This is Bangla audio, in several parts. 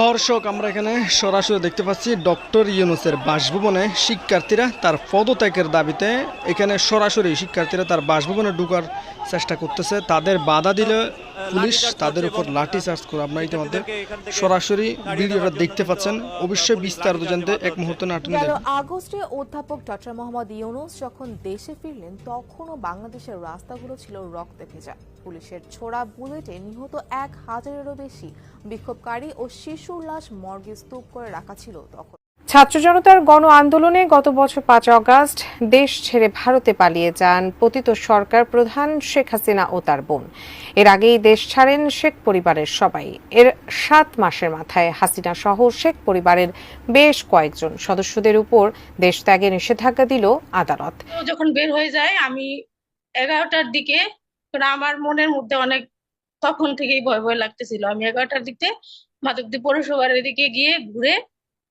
দর্শক, আমরা এখানে সরাসরি দেখতে পাচ্ছি ডক্টর ইউনুসের বাসভবনে শিক্ষার্থীরা তার পদত্যাগের দাবিতে এখানে সরাসরি শিক্ষার্থীরা তার বাসভবনে ঢোকার চেষ্টা করতেছে। তাদের বাধা দিলে পুলিশ তাদের উপর লাঠি চার্জ করে আপনারা ইতিমধ্যে সরাসরি ভিডিওটা দেখতে পাচ্ছেন। অবশ্যই বিস্তারিত জানতে এক মুহূর্তে নাটনি আগস্টে অধ্যাপক ডক্টর মোহাম্মদ ইউনুস যখন দেশে ফিরলেন, তখনও বাংলাদেশের রাস্তাগুলো ছিল রক্তে ভেজা। পুলিশের ছোড়া বুলেটে নিহত এক হাজারেরও বেশি বিক্ষোভকারী ও শিশুর লাশ মর্গে স্তূপ করে রাখা ছিল তখন। ছাত্র জনতার গণ আন্দোলনে গত বছর পাঁচ অগাস্ট দেশ ছেড়ে ভারতে পালিয়ে যান পতিত সরকার প্রধান শেখ হাসিনা ও তার বোন। এর আগেই দেশ ছাড়েন শেখ পরিবারের সবাই। এর সাত মাসের মাথায় হাসিনা সহ শেখ পরিবারের বেশ কয়েকজন সদস্যদের উপর দেশ ত্যাগে নিষেধাজ্ঞা দিল আদালত। যখন বের হয়ে যায় আমি এগারোটার দিকে কারণ আমার মনের মধ্যে অনেক তখন থেকেই ভয় ভয় লাগতেছিল। আমি এগারোটার দিকে মাধবদী পৌরসভার এদিকে গিয়ে ঘুরে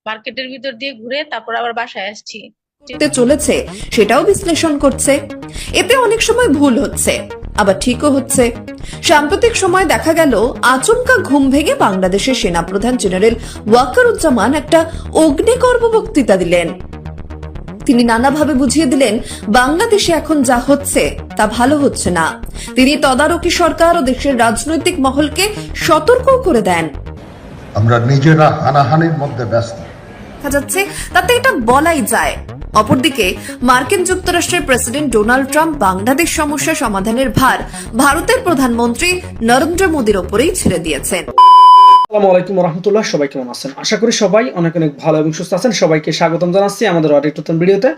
মার্কেটের ভিতর দিয়ে ঘুরে তারপর আবার বাসায় আসছি। চলেছে, সেটাও বিশ্লেষণ করছে। এতে অনেক সময় ভুল হচ্ছে, আবার ঠিকও হচ্ছে। সাম্প্রতিক সময় দেখা গেল, আচমকা ঘুম ভেঙে বাংলাদেশের সেনাপ্রধান জেনারেল ওয়াকারুজ্জামান একটা অগ্নিকর্ম বক্তৃতা দিলেন। তিনি নানাভাবে বুঝিয়ে দিলেন বাংলাদেশে এখন যা হচ্ছে তা ভালো হচ্ছে না। তিনি তদারকি সরকার ও দেশের রাজনৈতিক মহলকে সতর্কও করে দেন। আমরা নিজেরা হানাহানির মধ্যে ব্যস্ত। দেখা যাচ্ছে তাতে এটা বলাই যায়। অপরদিকে মার্কিন যুক্তরাষ্ট্রের প্রেসিডেন্ট ডোনাল্ড ট্রাম্প বাংলাদেশ সমস্যা সমাধানের ভার ভারতের প্রধানমন্ত্রী নরেন্দ্র মোদীর ওপরেই ছেড়ে দিয়েছেন। আসসালামু আলাইকুম রহমতুল্লাহ সবাই কেমন আছেন? আশা করি সবাই অনেক অনেক ভালো এবং সুস্থ আছেন। সবাইকে স্বাগতম জানাচ্ছি আমাদের আরেকটা নতুন ভিডিওতে।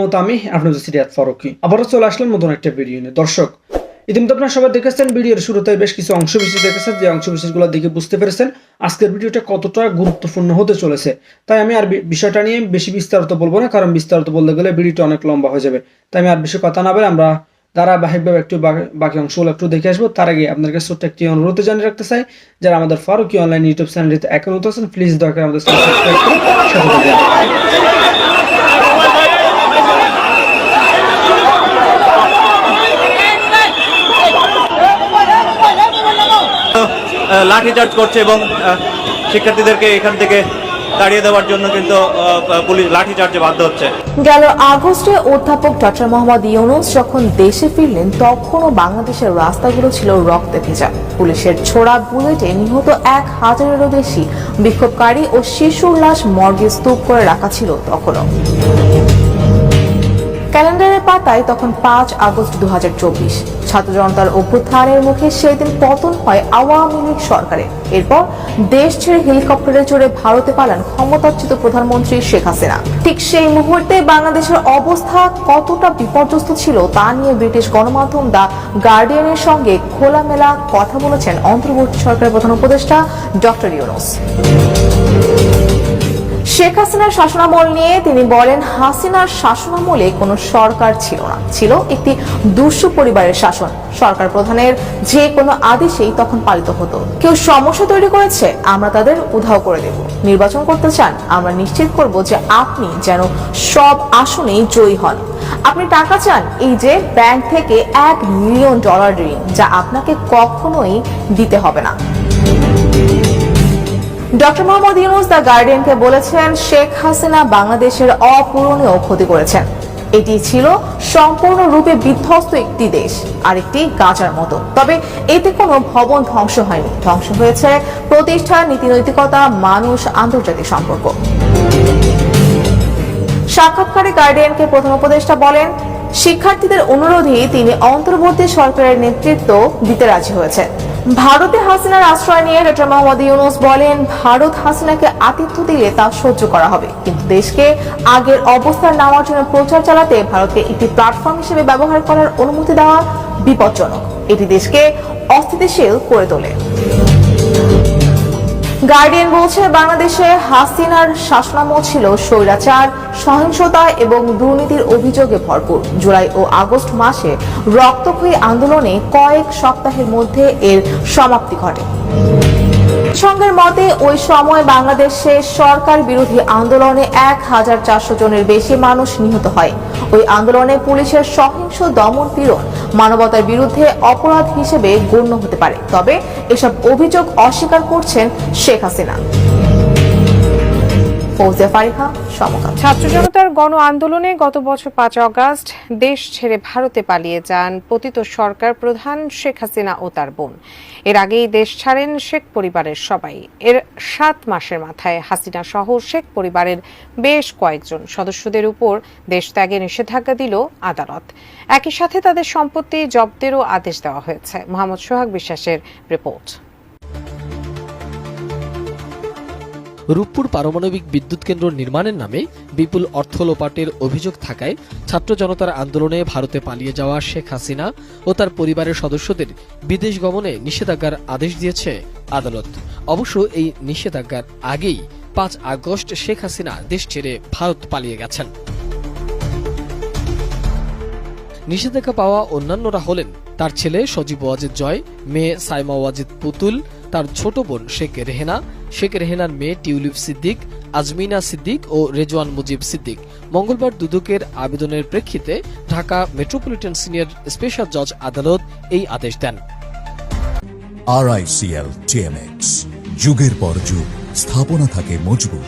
মতো আমি আপনাদের সিরিয়াত ফারুকি। আবারও চলে আসলাম নতুন একটা ভিডিও নিয়ে। দর্শক, ইতিমধ্যে আপনারা সবাই দেখেছেন, ভিডিওর শুরুতে বেশ কিছু অংশ বিশেষ দেখেছেন। যে দেখে বুঝতে পেরেছেন আজকের ভিডিওটা কতটা গুরুত্বপূর্ণ হতে চলেছে। তাই আমি আর বিষয়টা নিয়ে বেশি বিস্তারিত বলব না, কারণ বিস্তারিত বলতে গেলে ভিডিওটা অনেক লম্বা হয়ে যাবে। তাই আমি আর বেশি কথা না বলে আমরা ধারাবাহিকভাবে একটু বাকি- অংশগুলো একটু দেখে আসব। তার আগে আপনার কাছে ছোট্ট একটি অনুরোধ জানিয়ে রাখতে চাই, যারা আমাদের ফারুকি অনলাইন ইউটিউব চ্যানেলটিতে এখন আছেন প্লিজ দয়া করে আমাদের সাবস্ক্রাইব করে লাঠিচার্জ করছে এবং শিক্ষার্থীদেরকে এখান থেকে তাড়িয়ে দেওয়ার জন্য কিন্তু পুলিশ লাঠিচার্জে বাধ্য হচ্ছে। গেল আগস্টে অধ্যাপক ডক্টর মোহাম্মদ ইউনুস যখন দেশে ফিরলেন, তখনও বাংলাদেশের রাস্তাগুলো ছিল রক্তে ভেজা। পুলিশের ছোড়া বুলেটে নিহত এক হাজারেরও বেশি বিক্ষোভকারী ও শিশুর লাশ মর্গে স্তূপ করে রাখা ছিল তখনও। ক্যালেন্ডারের পাতায় তখন পাঁচ আগস্ট দু ছাত্র জনতার অভ্যুত্থানের মুখে সেই দিন পতন হয় আওয়ামী লীগ সরকারে এরপর দেশ ছেড়ে হেলিকপ্টারে চড়ে ভারতে পালান ক্ষমতাচ্যুত প্রধানমন্ত্রী শেখ হাসিনা। ঠিক সেই মুহূর্তে বাংলাদেশের অবস্থা কতটা বিপর্যস্ত ছিল তা নিয়ে ব্রিটিশ গণমাধ্যম দা গার্ডিয়ানের সঙ্গে খোলামেলা কথা বলেছেন অন্তর্বর্তী সরকারের প্রধান উপদেষ্টা ডক্টর ইউনুস। শেখ হাসিনার শাসনামল নিয়ে তিনি বলেন, হাসিনার শাসনামলে কোনো সরকার ছিল না। ছিল একটি দুঃস্ব পরিবারের শাসন। সরকার প্রধানের যে কোনো আদেশেই তখন পালিত হতো। কেউ সমস্যা তৈরি করেছে, আমরা তাদের উধাও করে দেব। নির্বাচন করতে চান, আমরা নিশ্চিত করব যে আপনি যেন সব আসনেই জয়ী হন। আপনি টাকা চান, এই যে ব্যাংক থেকে এক মিলিয়ন ডলার ঋণ, যা আপনাকে কখনোই দিতে হবে না। ডক্টর মোহাম্মদ ইউনুস দ্য গার্ডিয়ানকে বলেছেন, শেখ হাসিনা বাংলাদেশের অপূরণীয় ক্ষতি করেছেন। এটি ছিল সম্পূর্ণরূপে বিধ্বস্ত একটি দেশ আর একটি গাজার মতো। তবে এতে কোনো ভবন ধ্বংস হয়নি। ধ্বংস হয়েছে প্রতিষ্ঠান নীতিনৈতিকতা, মানুষ, আন্তর্জাতিক সম্পর্ক। সাক্ষাৎকারে গার্ডিয়ানকে প্রধান উপদেষ্টা বলেন, শিক্ষার্থীদের অনুরোধেই তিনি অন্তর্বর্তী সরকারের নেতৃত্ব দিতে রাজি হয়েছেন। ভারতে হাসিনার আশ্রয় নিয়ে ডক্টর মোহাম্মদ ইউনুস বলেন, ভারত হাসিনাকে আতিথ্য দিলে তা সহ্য করা হবে। কিন্তু দেশকে আগের অবস্থান নেওয়ার জন্য প্রচার চালাতে ভারতকে একটি প্ল্যাটফর্ম হিসেবে ব্যবহার করার অনুমতি দেওয়া বিপজ্জনক। এটি দেশকে অস্থিতিশীল করে তোলে। গার্ডিয়ান বলছে, বাংলাদেশে হাসিনার শাসনামল ছিল স্বৈরাচার, সহিংসতা এবং দুর্নীতির অভিযোগে ভরপুর। জুলাই ও আগস্ট মাসে রক্তক্ষয়ী আন্দোলনে কয়েক সপ্তাহের মধ্যে এর সমাপ্তি ঘটে। সংঘের মতে, ওই সময় বাংলাদেশে সরকার বিরোধী আন্দোলনে এক হাজার চারশো জনের বেশি মানুষ নিহত হয়। ওই আন্দোলনে পুলিশের সহিংস দমন পীড়ন মানবতার বিরুদ্ধে অপরাধ হিসেবে গণ্য হতে পারে। তবে এসব অভিযোগ অস্বীকার করছেন শেখ হাসিনা। ফারিহা সমকাল। ছাত্র জনতার গণ আন্দোলনে গত বছর পাঁচ অগাস্ট দেশ ছেড়ে ভারতে পালিয়ে যান পতিত সরকার প্রধান শেখ হাসিনা ও তার বোন। এর আগেই দেশ ছাড়েন শেখ পরিবারের সবাই। এর সাত মাসের মাথায় হাসিনা সহ শেখ পরিবারের বেশ কয়েকজন সদস্যদের উপর দেশ ত্যাগে নিষেধাজ্ঞা দিল আদালত। একই সাথে তাদের সম্পত্তি জব্দেরও আদেশ দেওয়া হয়েছে। মোহাম্মদ সোহাগ বিশ্বাসের রিপোর্ট। রূপপুর পারমাণবিক বিদ্যুৎ কেন্দ্র নির্মাণের নামে বিপুল অর্থ লোপাটের অভিযোগ থাকায় ছাত্র জনতার আন্দোলনে ভারতে পালিয়ে যাওয়া শেখ হাসিনা ও তার পরিবারের সদস্যদের বিদেশ গমনে নিষেধাজ্ঞার আদেশ দিয়েছে আদালত। অবশ্য এই নিষেধাজ্ঞার আগেই পাঁচ আগস্ট শেখ হাসিনা দেশ ছেড়ে ভারত পালিয়ে গেছেন। নিষেধাজ্ঞা পাওয়া অন্যান্যরা হলেন তার ছেলে সজীব ওয়াজিদ জয়, মেয়ে সাইমা ওয়াজিদ পুতুল তার ছোট বোন শেখ রেহেনা শেখ রেহেনার মেয়ে টিউলিপ সিদ্দিক আজমিনা সিদ্দিক ও রেজওয়ান মুজিব সিদ্দিক। মঙ্গলবার দুদকের আবেদনের প্রেক্ষিতে ঢাকা মেট্রোপলিটন সিনিয়র স্পেশাল জজ আদালত এই আদেশ দেন। আরআইসিএল টিএমএক্স যুগের পর যুগ স্থাপনা থাকে মজবুত।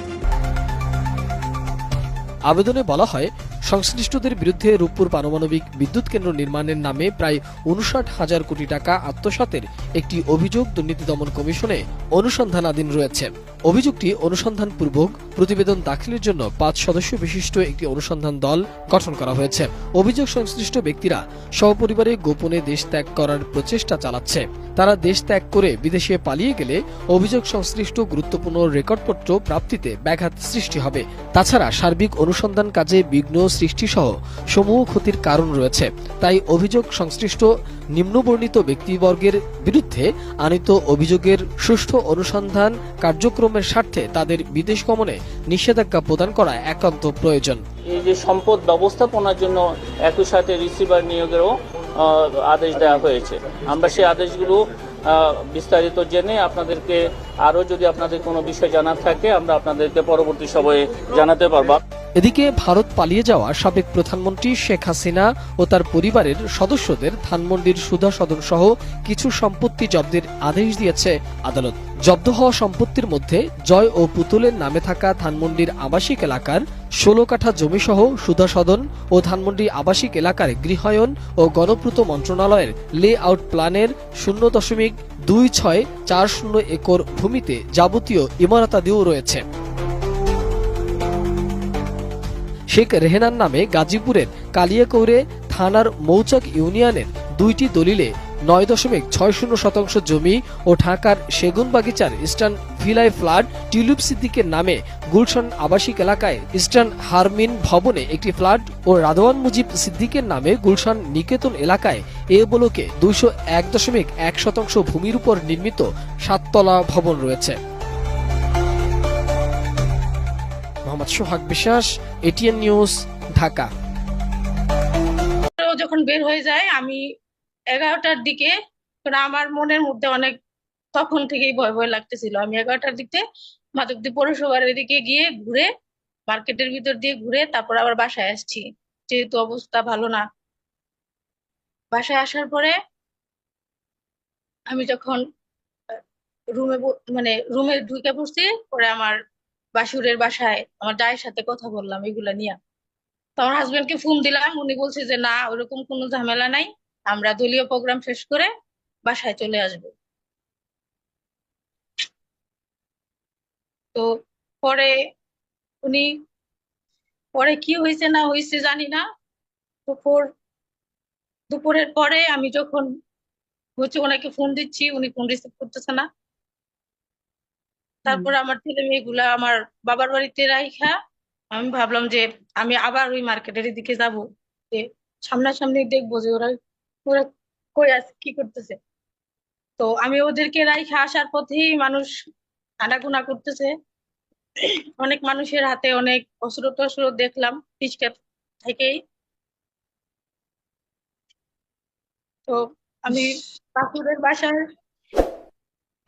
আবেদনে বলা হয় সংশ্লিষ্টদের বিরুদ্ধে রূপপুর পারমাণবিক বিদ্যুৎ কেন্দ্র নির্মাণের নামে প্রায় উনষাট হাজার কোটি টাকা আত্মসাতের একটি অভিযোগ দুর্নীতি দমন কমিশনে অনুসন্ধানাধীন রয়েছে। অভিযোগটি অনুসন্ধানপূর্বক প্রতিবেদন দাখিলের জন্য পাঁচ সদস্য বিশিষ্ট একটি অনুসন্ধান দল গঠন করা হয়েছে। অভিযোগ সংশ্লিষ্ট ব্যক্তিরা সপরিবারে গোপনে দেশ ত্যাগ করার প্রচেষ্টা চালাচ্ছে। তারা দেশ ত্যাগ করে বিদেশে পালিয়ে গেলে অভিযোগ সংশ্লিষ্ট গুরুত্বপূর্ণ রেকর্ডপত্র প্রাপ্তিতে ব্যাঘাত সৃষ্টি হবে। তাছাড়া সার্বিক অনুসন্ধান কাজে বিঘ্ন সৃষ্টিসহ সমূহ ক্ষতির কারণ রয়েছে। তাই অভিযোগ সংশ্লিষ্ট নিম্নবর্ণিত ব্যক্তিবর্গের বিরুদ্ধে আনিত অভিযোগের সুষ্ঠু অনুসন্ধান কার্যক্রমের স্বার্থে তাদের বিদেশ গমনে নিষেধাজ্ঞা প্রদান করা একান্ত প্রয়োজন। এই যে সম্পদ ব্যবস্থাপনার জন্য একই সাথে রিসিভার নিয়োগেরও আদেশ দেওয়া হয়েছে। আমরা সেই আদেশগুলো বিস্তারিত জেনে আপনাদেরকে আরও যদি আপনাদের কোনো বিষয় জানার থাকে, আমরা আপনাদেরকে পরবর্তী সময়ে জানাতে পারব। এদিকে ভারত পালিয়ে যাওয়া সাবেক প্রধানমন্ত্রী শেখ হাসিনা ও তার পরিবারের সদস্যদের ধানমন্ডির সুধা সদন সহ কিছু সম্পত্তি জব্দের আদেশ দিয়েছে আদালত। জব্দ হওয়া সম্পত্তির মধ্যে জয় ও পুতুলের নামে থাকা ধানমন্ডির আবাসিক এলাকার ষোলো কাঠা জমি সহ সুধা সদন ও ধানমন্ডি আবাসিক এলাকার গৃহায়ন ও গণপূর্ত মন্ত্রণালয়ের লে আউট প্ল্যানের শূন্য দশমিক দুই ছয় চার শূন্য একর ভূমিতে যাবতীয় ইমারতাদিও রয়েছে। শেখ রেহেনার নামে গাজীপুরের কালিয়াকৌরে থানার মৌচাক ইউনিয়নের দুইটি দলিলে নয় দশমিক ছয় শূন্য শতাংশ জমি ও ঢাকার সেগুন বাগিচার ইস্টার্ন ভিলাই ফ্ল্যাট টিউলিপ সিদ্দিকের নামে গুলশন আবাসিক এলাকায় ইস্টার্ন হারমিন ভবনে একটি ফ্ল্যাট ও রাদওয়ান মুজিব সিদ্দিকের নামে গুলশান নিকেতন এলাকায় এ বলকে দুইশো এক দশমিক এক শতাংশ ভূমির উপর নির্মিত সাততলা ভবন রয়েছে। মোহাম্মদ সোহাগ বিশ্বাস এটিএন নিউজ ঢাকা। যখন বের হয়ে যায়, আমি এগারোটার দিকে কারণ আমার মনের মধ্যে অনেক তখন থেকেই ভয় ভয় লাগতেছিল। আমি এগারোটার দিকে মাধবদী পৌরসভার এদিকে গিয়ে ঘুরে, মার্কেটের ভিতর দিয়ে ঘুরে, তারপর আবার বাসায় আসছি। যেহেতু অবস্থা ভালো না। বাসায় আসার পরে আমি যখন রুমে মানে রুমে ঢুকে পড়ছি, পরে আমার বাসুরের বাসায় আমার জায়ের সাথে কথা বললাম এগুলা নিয়ে। তো আমার হাজবেন্ডকে ফোন দিলাম, উনি বলছে যে, না, ওরকম কোনো ঝামেলা নাই, আমরা দলীয় প্রোগ্রাম শেষ করে বাসায় চলে আসব। তো পরে উনি, পরে কি হয়েছে না হয়েছে জানি না। দুপুর, দুপুরের পরে আমি যখন হচ্ছে ওনাকে ফোন দিচ্ছি, উনি ফোন রিসিভ করতেছে না। তারপর আমার ছেলে মেয়েগুলা আমার বাবার বাড়িতে রাইখা আমি ভাবলাম যে আমি আবার ওই মার্কেটের দিকে যাব। যে সামনাসামনি দেখব যে ওরা ওরা কই আছে কি করতেছে। তো আমি ওদেরকে রাইখা আসার পথেই মানুষ আনাগোনা করতেছে। অনেক মানুষের হাতে অনেক অস্ত্র টস্ত্র দেখলাম পিচকা থেকেই। তো আমি কাকুরের বাসার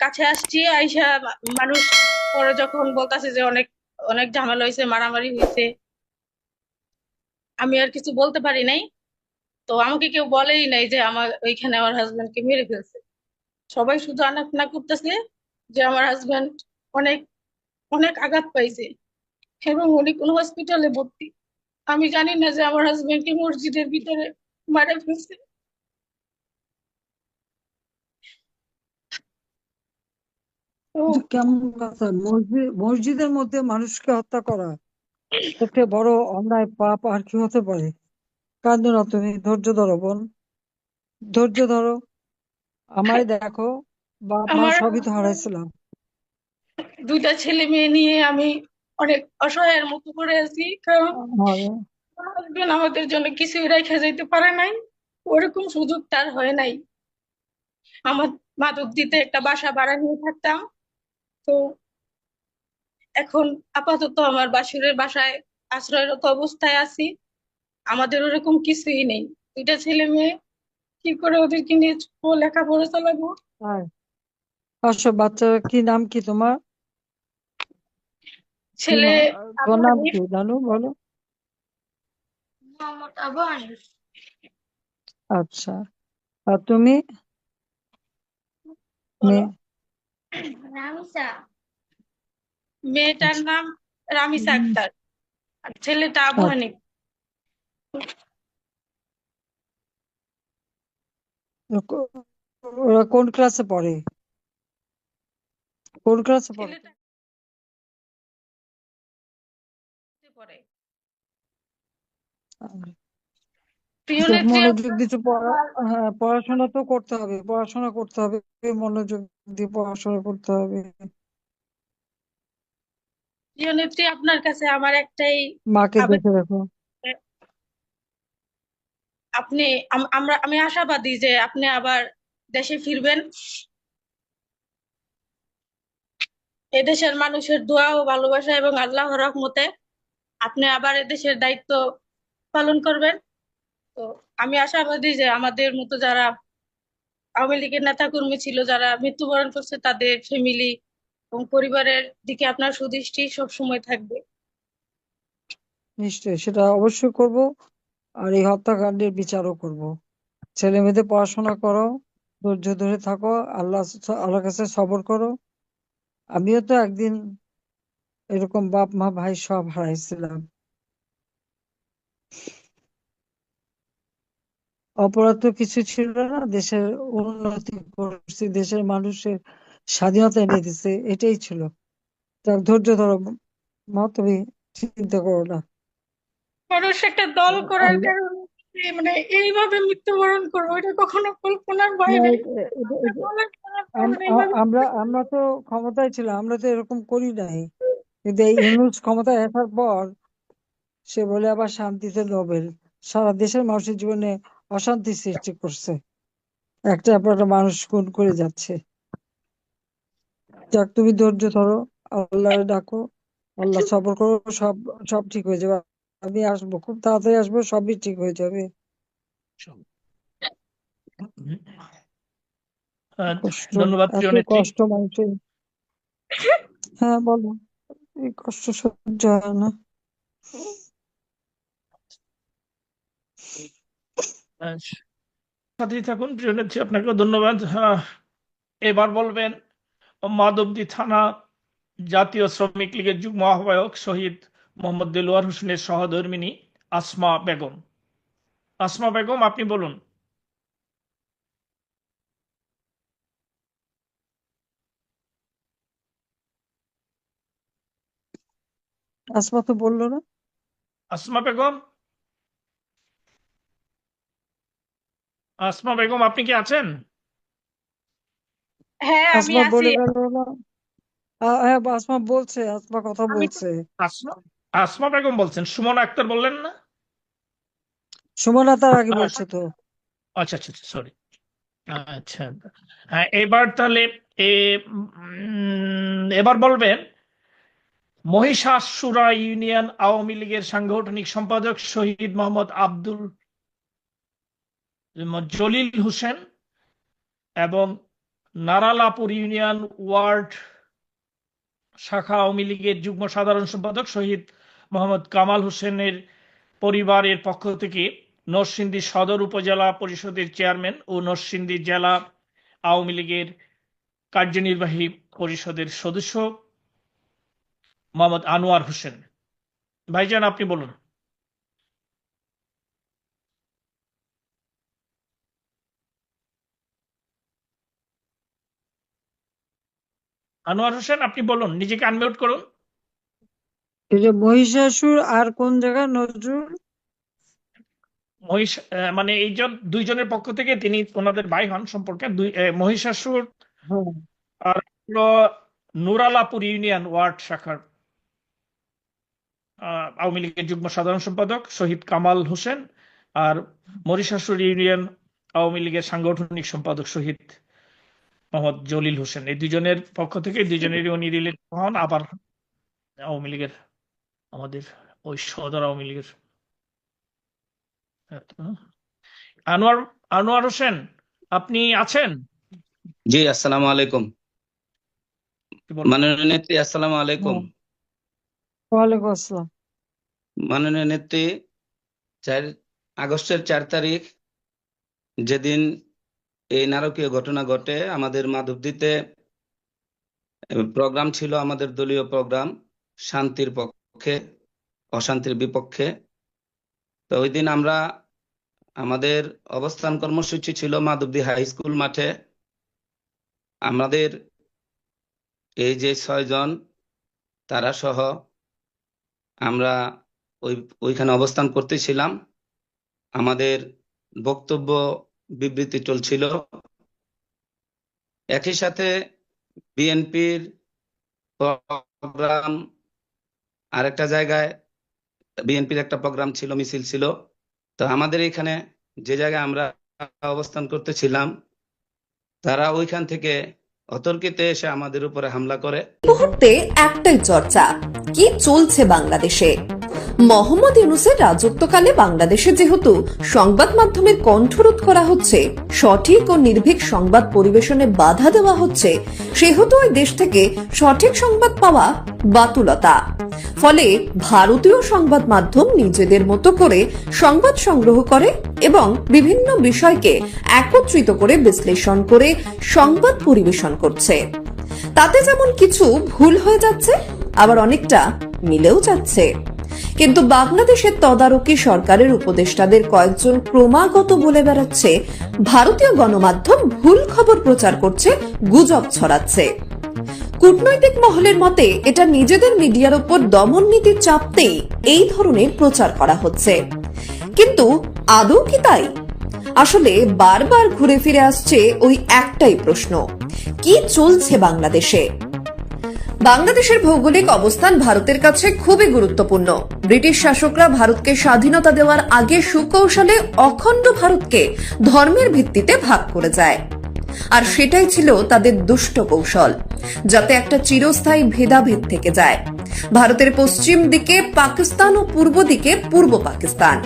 কাছে আসছি, আইসা মানুষ পরে যখন বলতাছে যে অনেক অনেক ঝামেলা হয়েছে মারামারি হয়েছে আমি আর কিছু বলতে পারি নাই। তো আমাকে কেউ বলেই নাই যে আমার, ওইখানে আমার হাজবেন্ডকে মেরে ফেলছে। সবাই শুধু আনাগোনা করতেছে যে আমার হাজবেন্ড অনেক অনেক আঘাত পাইছে এবং উনি কোন হসপিটালে ভর্তি। আমি জানি না যে আমার হাজবেন্ডকে মসজিদের ভিতরে মারা ফেলছে তো এটা কেমন কথা। মসজিদ মসজিদের মধ্যে মানুষকে হত্যা করা থেকে বড় অন্যায় পাপ আর কি হতে পারে? কাঁদো না তুমি ধৈর্য ধরো বোন। ধৈর্য ধরো। আমায় দেখো বাপ মা সবই তো হারাইছিলাম। দুইটা ছেলে মেয়ে নিয়ে আমি অনেক অসহায়ের মতো করে আছি। কারণ হাজবেন্ড আমাদের জন্য কিছুই রেখে যাইতে পারে নাই। ওরকম সুযোগ তার হয় নাই। আমার মাদক দিতে একটা বাসা ভাড়া নিয়ে থাকতাম। তো এখন আপাতত আমার বাসুরের বাসায় আশ্রয়রত অবস্থায় আছি। আমাদের ওরকম কিছুই নেই। দুইটা ছেলে মেয়ে কি করে ওদেরকে নিয়ে লেখাপড়া চালাবো? আসো কি নাম কি তোমার? ছেলে তোমার নাম কি? জানো বলো। মোহাম্মদ আচ্ছা। আর তুমি? মেয়ে? রামিসা। মেয়েটার নাম রামিসা আক্তার। আর ছেলেটা আবু আচ্ছা। হানিফ। ওরা কোন ক্লাসে পড়ে? কোন ক্লাসে পড়ে? মনোযোগ দিতে পড়া হ্যাঁ পড়াশোনা তো করতে হবে পড়াশোনা করতে হবে মনোযোগ দিয়ে পড়াশোনা করতে হবে। প্রিয় নেত্রী আপনার কাছে আমার একটাই মাকে আবেদন। দেখে রাখো। আপনি আম- আমরা আমি আশাবাদী যে আপনি আবার দেশে ফিরবেন। এদেশের মানুষের দোয়া ও ভালোবাসা এবং আল্লাহর রহমতে আপনি আবার এদেশের দায়িত্ব পালন করবেন। তো আমি আশাবাদী যে আমাদের মতো যারা আওয়ামী লীগের নেতাকর্মী ছিল যারা মৃত্যুবরণ করছে, তাদের ফ্যামিলি এবং পরিবারের দিকে আপনার সুদৃষ্টি সবসময় থাকবে। নিশ্চয়ই, সেটা অবশ্যই করব আর এই হত্যাকাণ্ডের বিচারও করব। ছেলে মেয়েদের পড়াশোনা করো, ধৈর্য ধরে থাকো, আল্লাহ আল্লাহর কাছে সবর করো। আমিও তো একদিন এরকম বাপ মা ভাই সব হারাইছিলাম। অপরাধ তো কিছু ছিল না দেশের উন্নতি করছি দেশের মানুষের স্বাধীনতা এনে দিছে এটাই ছিল। তা ধৈর্য ধরো মা তুমি চিন্তা করো না। মানুষ একটা দল করার কারণে মানে এইভাবে মৃত্যুবরণ করব এটা কখনো কল্পনার বাইরে আমরা আমরা তো ক্ষমতায় ছিলাম আমরা তো এরকম করি নাই। কিন্তু এই ইউনূস ক্ষমতায় আসার পর সে বলে আবার শান্তিতে নোবেল। সারা দেশের মানুষের জীবনে অশান্তি সৃষ্টি করছে। একটা একটা মানুষ খুন করে যাচ্ছে। যাক তুমি ধৈর্য ধরো আল্লাহ ডাকো আল্লাহ সবর করো সব সব ঠিক হয়ে যাবে। আমি আসব খুব তাড়াতাড়ি আসব সবই ঠিক হয়ে যাবে। ধন্যবাদ কষ্ট মানুষের। হ্যাঁ বলো। এই কষ্ট সহ্য হয় না। সাথেই থাকুন প্রিয় নেত্রী আপনাকেও ধন্যবাদ। এবার বলবেন মাধবদী থানা জাতীয় শ্রমিক লীগের যুগ্ম আহ্বায়ক শহীদ মোহাম্মদ দেলোয়ার হোসেনের সহধর্মিনী আসমা বেগম। আসমা বেগম আপনি বলুন। আসমা তো বলল না। আসমা বেগম? আসমা বেগম আপনি কি আছেন? হ্যাঁ আমি আসমা আছি। বলে গেল না আ- হ্যাঁ আসমা বলছে আসমা কথা আমি তো বলছে। আসমা আসমা বেগম বলছেন সুমনা আক্তার বললেন না? সুমনা তার আগে আহ, বলছে তো। আচ্ছা আচ্ছা সরি আচ্ছা হ্যাঁ এবার তাহলে এ উম, এবার বলবেন মহিষাসুরা ইউনিয়ন আওয়ামী লীগের সাংগঠনিক সম্পাদক শহীদ মোহাম্মদ আব্দুল জলিল হোসেন এবং নারালাপুর ইউনিয়ন ওয়ার্ড শাখা আওয়ামী লীগের যুগ্ম সাধারণ সম্পাদক শহীদ মোহাম্মদ কামাল হোসেনের পরিবারের পক্ষ থেকে নরসিংদী সদর উপজেলা পরিষদের চেয়ারম্যান ও নরসিংদী জেলা আওয়ামী লীগের কার্যনির্বাহী পরিষদের সদস্য মোহাম্মদ আনোয়ার হোসেন। ভাইজান, আপনি বলুন। আনোয়ার হোসেন আপনি বলুন নিজেকে আনমিউট করুন। মহিষাসুর আর কোন জায়গা নজরুল? মহিষ মানে এইজন দুইজনের পক্ষ থেকে তিনি ওনাদের ভাই হন সম্পর্কে। দুই মহিষাসুর হ্যাঁ। আর নুরালাপুর ইউনিয়ন ওয়ার্ড শাখার আওয়ামী লীগের যুগ্ম সাধারণ সম্পাদক শহীদ কামাল হোসেন আর মরিশাসুর ইউনিয়ন আওয়ামী লীগের সাংগঠনিক সম্পাদক শহীদ মোহাম্মদ জলিল হোসেন। এই দুজনের পক্ষ থেকে দুজনেরই উনি রিলেটেড হন। আবার আওয়ামী লীগের আমাদের ওই সদর আওয়ামী লীগের। আনোয়ার আনোয়ার হোসেন আপনি আছেন? জি আসসালামু আলাইকুম। মাননীয় নেত্রী আসসালামু আলাইকুম। ওয়ালাইকুম আসসালাম। মাননীয় নেত্রী চার আগস্টের চার তারিখ যেদিন এই নারকীয় ঘটনা ঘটে আমাদের মাধবদীতে। প্রোগ্রাম ছিল আমাদের দলীয় প্রোগ্রাম, শান্তির পক্ষে, অশান্তির বিপক্ষে। তো ওই দিন আমরা আমাদের অবস্থান কর্মসূচি ছিল মাধবদী হাই স্কুল মাঠে। আমাদের এই যে ছয়জন তারা সহ আমরা ওই, ওইখানে অবস্থান করতেছিলাম। আমাদের বক্তব্য বিবৃতি চলছিল। একই সাথে বিএনপির প্রোগ্রাম আরেকটা জায়গায়, বিএনপির একটা প্রোগ্রাম ছিল, মিছিল ছিল। তো আমাদের এখানে যে জায়গায় আমরা অবস্থান করতেছিলাম, তারা ওইখান থেকে অতর্কিতে এসে আমাদের উপরে হামলা করে। মুহূর্তে একটাই চর্চা, কি চলছে বাংলাদেশে? মোহাম্মদ ইউনুসের রাজত্বকালে বাংলাদেশে যেহেতু সংবাদ মাধ্যমের কণ্ঠরোধ করা হচ্ছে, সঠিক ও নির্ভীক সংবাদ পরিবেশনে বাধা দেওয়া হচ্ছে, সেহেতু ওই দেশ থেকে সঠিক সংবাদ পাওয়া বাতুলতা। ফলে ভারতীয় সংবাদ মাধ্যম নিজেদের মতো করে সংবাদ সংগ্রহ করে এবং বিভিন্ন বিষয়কে একত্রিত করে বিশ্লেষণ করে সংবাদ পরিবেশন করছে। তাতে যেমন কিছু ভুল হয়ে যাচ্ছে, আবার অনেকটা মিলেও যাচ্ছে। কিন্তু বাংলাদেশের তদারকি সরকারের উপদেষ্টাদের কয়েকজন ক্রমাগত বলে বেড়াচ্ছে, ভারতীয় গণমাধ্যম ভুল খবর প্রচার করছে, গুজব ছড়াচ্ছে। কূটনৈতিক মহলের মতে, এটা নিজেদের মিডিয়ার উপর দমন নীতি চাপতেই এই ধরনের প্রচার করা হচ্ছে। কিন্তু আদৌ কি তাই? আসলে বারবার ঘুরে ফিরে আসছে ওই একটাই প্রশ্ন, কি চলছে বাংলাদেশে? বাংলাদেশের ভৌগোলিক অবস্থান ভারতের কাছে খুবই গুরুত্বপূর্ণ। ব্রিটিশ শাসকরা ভারতকে স্বাধীনতা দেওয়ার আগে সুকৌশলে অখণ্ড ভারতকে ধর্মের ভিত্তিতে ভাগ করে যায়। আর সেটাই ছিল তাদের দুষ্ট কৌশল, যাতে একটা চিরস্থায়ী ভেদাভেদ থেকে যায়। ভারতের পশ্চিম দিকে পাকিস্তান ও পূর্ব দিকে পূর্ব পাকিস্তান।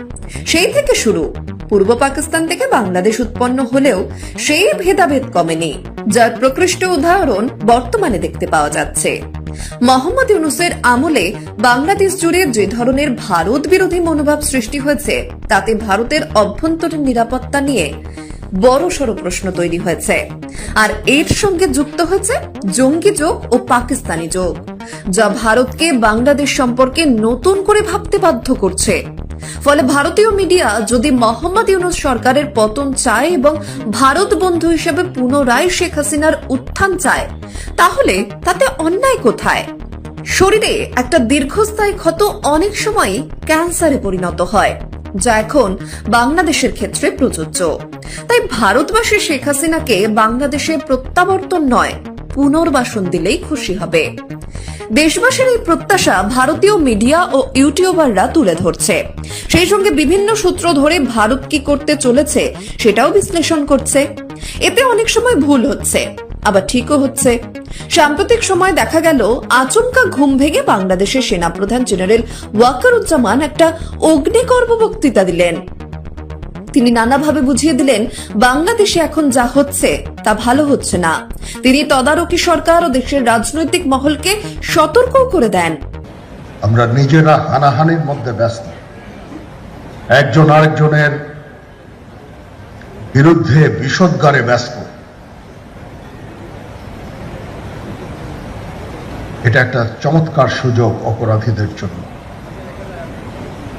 সেই থেকে শুরু। পূর্ব পাকিস্তান থেকে বাংলাদেশ উৎপন্ন হলেও সেই ভেদাভেদ কমেনি, যার প্রকৃষ্ট উদাহরণ বর্তমানে দেখতে পাওয়া যাচ্ছে। মোহাম্মদ ইউনুসের আমলে বাংলাদেশ জুড়ে যে ধরনের ভারত বিরোধী মনোভাব সৃষ্টি হয়েছে, তাতে ভারতের অভ্যন্তরীণ নিরাপত্তা নিয়ে বড় সড় প্রশ্ন তৈরি হয়েছে। আর এর সঙ্গে যুক্ত হয়েছে জঙ্গি যোগ ও পাকিস্তানি যোগ, যা ভারতকে বাংলাদেশ সম্পর্কে নতুন করে ভাবতে বাধ্য করছে। ফলে ভারতীয় মিডিয়া যদি মোহাম্মদ ইউনুস সরকারের পতন চায় এবং ভারত বন্ধু হিসেবে পুনরায় শেখ হাসিনার উত্থান চায়, তাহলে তাতে অন্যায় কোথায়? শরীরে একটা দীর্ঘস্থায়ী ক্ষত অনেক সময় ক্যান্সারে পরিণত হয়, যা এখন বাংলাদেশের ক্ষেত্রে প্রযোজ্য। তাই ভারতবাসী শেখ হাসিনাকে বাংলাদেশে প্রত্যাবর্তন নয় পুনর্বাসন দিলেই খুশি হবে। দেশবাসীর এই প্রত্যাশা ভারতীয় মিডিয়া ও ইউটিউবাররা তুলে ধরছে। সেই সঙ্গে বিভিন্ন সূত্র ধরে ভারত কি করতে চলেছে সেটাও বিশ্লেষণ করছে। এতে অনেক সময় ভুল হচ্ছে, আবার ঠিকও হচ্ছে। সাম্প্রতিক সময় দেখা গেল, আচমকা ঘুম ভেঙে বাংলাদেশের সেনাপ্রধান জেনারেল ওয়াকারুজ্জামান একটা অগ্নিকর্ম বক্তৃতা দিলেন। তিনি নানাভাবে বুঝিয়ে দিলেন, বাংলাদেশে এখন যা হচ্ছে তা ভালো হচ্ছে না। তিনি তদারকি সরকার ও দেশের রাজনৈতিক মহলকে সতর্ক করে দেন। আমরা নিজেরা হানাহানির মধ্যে ব্যস্ত। একজন আরেকজনের বিরুদ্ধে বিষোদ্গারে ব্যস্ত। এটা একটা চমৎকার সুযোগ অপরাধীদের জন্য।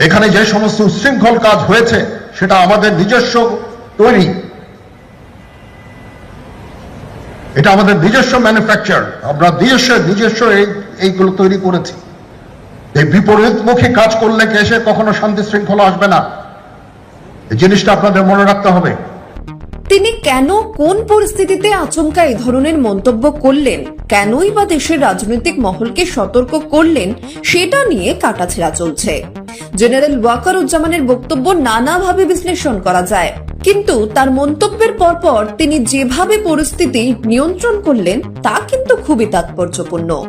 এখানে যে সমস্ত উচ্ছৃঙ্খল কাজ হয়েছে, সেটা আমাদের নিজস্ব তৈরি। এটা আমাদের নিজস্ব ম্যানুফ্যাকচার আমরা নিজস্ব নিজস্ব এই, এইগুলো তৈরি করেছি। এই বিপরীতমুখী কাজ করলে দেশে কখনো শান্তি শৃঙ্খলা আসবে না? এই জিনিসটা আপনাদের মনে রাখতে হবে। তিনি কেন কোন পরিস্থিতিতে আচমকা এই ধরনের মন্তব্য করলেন? কেনই বা দেশের রাজনৈতিক মহলকে সতর্ক করলেন? সেটা নিয়ে কাটাছেড়া চলছে। জেনারেল ওয়াকারুজ্জামানের বক্তব্য নানাভাবে বিশ্লেষণ করা যায়। কিন্তু তার মন্তব্যের পরপর তিনি যেভাবে পরিস্থিতি নিয়ন্ত্রণ করলেন, তা কিন্তু খুবই তাৎপর্যপূর্ণ।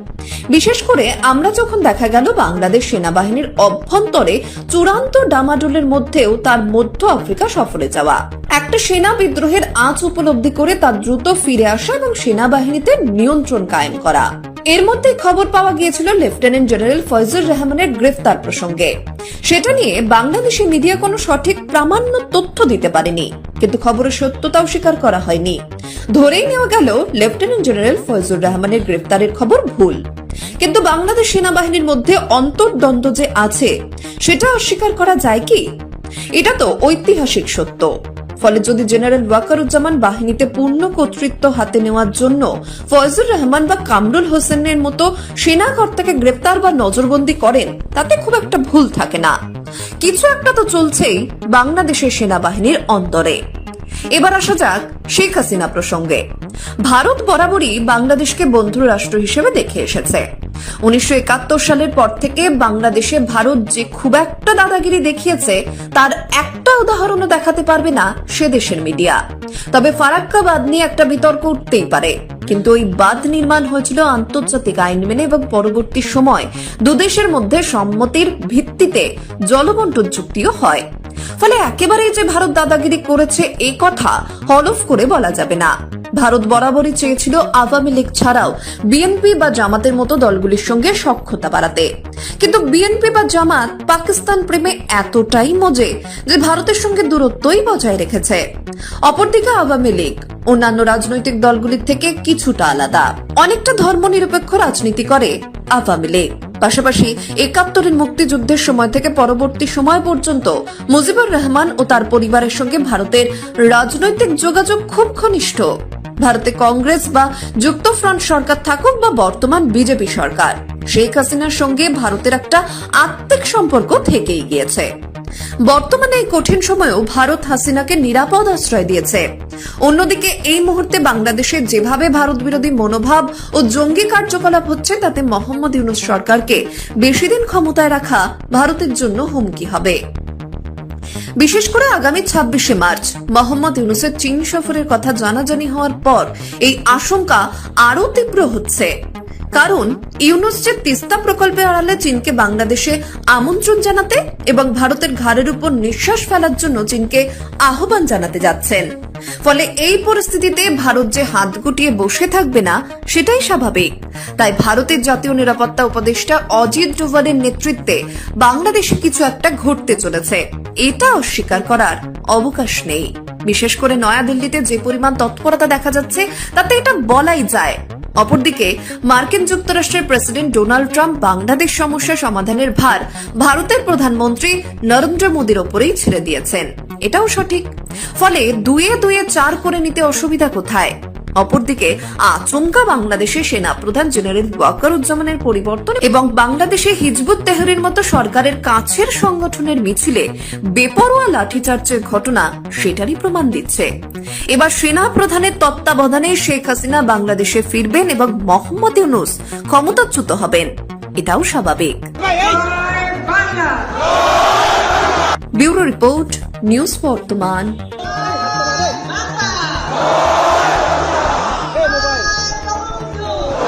বিশেষ করে আমরা যখন দেখা গেল বাংলাদেশ সেনাবাহিনীর অভ্যন্তরে চূড়ান্ত ডামাডোলের মধ্যেও তার মধ্য আফ্রিকা সফরে যাওয়া। একটা সেনা বিদ্রোহের আঁচ উপলব্ধি করে তার দ্রুত ফিরে আসা এবং সেনাবাহিনীতে নিয়ন্ত্রণ কায়েম করা। এর মধ্যে খবর পাওয়া গিয়েছিল লেফটেন্যান্ট জেনারেল ফয়জুর রহমানের গ্রেফতার প্রসঙ্গে। সেটা নিয়ে বাংলাদেশি মিডিয়া কোনো সঠিক প্রামাণ্য তথ্য দিতে পারেনি, কিন্তু খবরের সত্যতাও স্বীকার করা হয়নি। ধরেই নেওয়া গেল লেফটেন্যান্ট জেনারেল ফয়জুর রহমানের গ্রেফতারের খবর ভুল। কিন্তু বাংলাদেশ সেনাবাহিনীর মধ্যে অন্তর্দ্বন্দ্ব যে আছে, সেটা অস্বীকার করা যায় কি? এটা তো ঐতিহাসিক সত্য। ফলে যদি জেনারেল ওয়াকারুজ্জামান বাহিনীতে পূর্ণ কর্তৃত্ব হাতে নেওয়ার জন্য ফয়জুর রহমান বা কামরুল হোসেনের মতো সেনা কর্তাকে গ্রেপ্তার বা নজরবন্দি করেন, তাতে খুব একটা ভুল থাকে না। কিছু একটা তো চলছেই বাংলাদেশের সেনাবাহিনীর অন্তরে এবার আসা যাক শেখ হাসিনা প্রসঙ্গে। ভারত বরাবরই বাংলাদেশকে বন্ধু রাষ্ট্র হিসেবে দেখে এসেছে। উনিশশো একাত্তর সালের পর থেকে বাংলাদেশে ভারত যে খুব একটা দাদাগিরি দেখিয়েছে, তার একটা উদাহরণও দেখাতে পারবে না সে দেশের মিডিয়া। তবে ফারাক্কা বাদ নিয়ে একটা বিতর্ক উঠতেই পারে। কিন্তু ওই বাঁধ নির্মাণ হয়েছিল আন্তর্জাতিক আইন মেনে এবং পরবর্তী সময় দুদেশের মধ্যে সম্মতির ভিত্তিতে জলবন্টন চুক্তিও হয়। ফলে একেবারেই যে ভারত দাদাগিরি করেছে এ কথা হলফ করে বলা যাবে না। ভারত বরাবরই চেয়েছিল আওয়ামী লীগ ছাড়াও বিএনপি বা জামাতের মতো দলগুলির সঙ্গে সক্ষতা বাড়াতে। কিন্তু বিএনপি বা জামাত পাকিস্তান প্রেমে এতটাই মজে যে ভারতের সঙ্গে দূরত্বই বজায় রেখেছে। অপরদিকে আওয়ামী লীগ অন্যান্য রাজনৈতিক দলগুলির থেকে কিছুটা আলাদা। অনেকটা ধর্মনিরপেক্ষ রাজনীতি করে আওয়ামী লীগ। পাশাপাশি একাত্তরের মুক্তিযুদ্ধের সময় থেকে পরবর্তী সময় পর্যন্ত মুজিবুর রহমান ও তার পরিবারের সঙ্গে ভারতের রাজনৈতিক যোগাযোগ খুব ঘনিষ্ঠ। ভারতে কংগ্রেস বা যুক্তফ্রন্ট সরকার থাকুক বা বর্তমান বিজেপি সরকার, শেখ হাসিনার সঙ্গে ভারতের একটা আত্মিক সম্পর্ক থেকেই গিয়েছে। বর্তমানে এই কঠিন সময়েও ভারত হাসিনাকে নিরাপদ আশ্রয় দিয়েছে। অন্যদিকে এই মুহূর্তে বাংলাদেশে যেভাবে ভারত বিরোধী মনোভাব ও জঙ্গি কার্যকলাপ হচ্ছে, তাতে মোহাম্মদ ইউনুস সরকারকে বেশি দিন ক্ষমতায় রাখা ভারতের জন্য হুমকি হবে। বিশেষ করে আগামী ছাব্বিশে মার্চ। মোহাম্মদ ইউনুসের চীন সফরের কথা জানাজানি হওয়ার পর এই আশঙ্কা আরও তীব্র হচ্ছে। কারণ ইউনুস যে তিস্তা প্রকল্পে আড়ালে চীনকে বাংলাদেশে আমন্ত্রণ জানাতে এবং ভারতের ঘাড়ের উপর নিঃশ্বাস ফেলার জন্য চীনকে আহ্বান জানাতে যাচ্ছেন। ফলে এই পরিস্থিতিতে ভারত যে হাত গুটিয়ে বসে থাকবে না, সেটাই স্বাভাবিক। তাই ভারতের জাতীয় নিরাপত্তা উপদেষ্টা অজিত ডোভালের নেতৃত্বে বাংলাদেশে কিছু একটা ঘটতে চলেছে। এটা অস্বীকার করার অবকাশ নেই। বিশেষ করে নয়াদিল্লিতে যে পরিমাণ তৎপরতা দেখা যাচ্ছে, তাতে এটা বলাই যায়। অপরদিকে, মার্কিন যুক্তরাষ্ট্রের প্রেসিডেন্ট ডোনাল্ড ট্রাম্প বাংলাদেশ সমস্যা সমাধানের ভার ভারতের প্রধানমন্ত্রী নরেন্দ্র মোদীর ওপরেই ছেড়ে দিয়েছেন। এটাও সঠিক। ফলে দুয়ে দুয়ে চার করে নিতে অসুবিধা কোথায়? অপরদিকে, আচমকা বাংলাদেশে সেনা প্রধান জেনারেল ওয়াকারুজ্জামানের পরিবর্তন এবং বাংলাদেশে হিজবুত তেহরির মতো সরকারের কাছের সংগঠনের মিছিলে বেপরোয়া লাঠিচার্জের ঘটনা সেটারই প্রমাণ দিচ্ছে। এবার সেনা প্রধানের তত্ত্বাবধানে শেখ হাসিনা বাংলাদেশে ফিরবেন এবং মোহাম্মদ ইউনুস ক্ষমতাচ্যুত হবেন। এটাও স্বাভাবিক। ব্যুরো রিপোর্ট, নিউজ বর্তমান।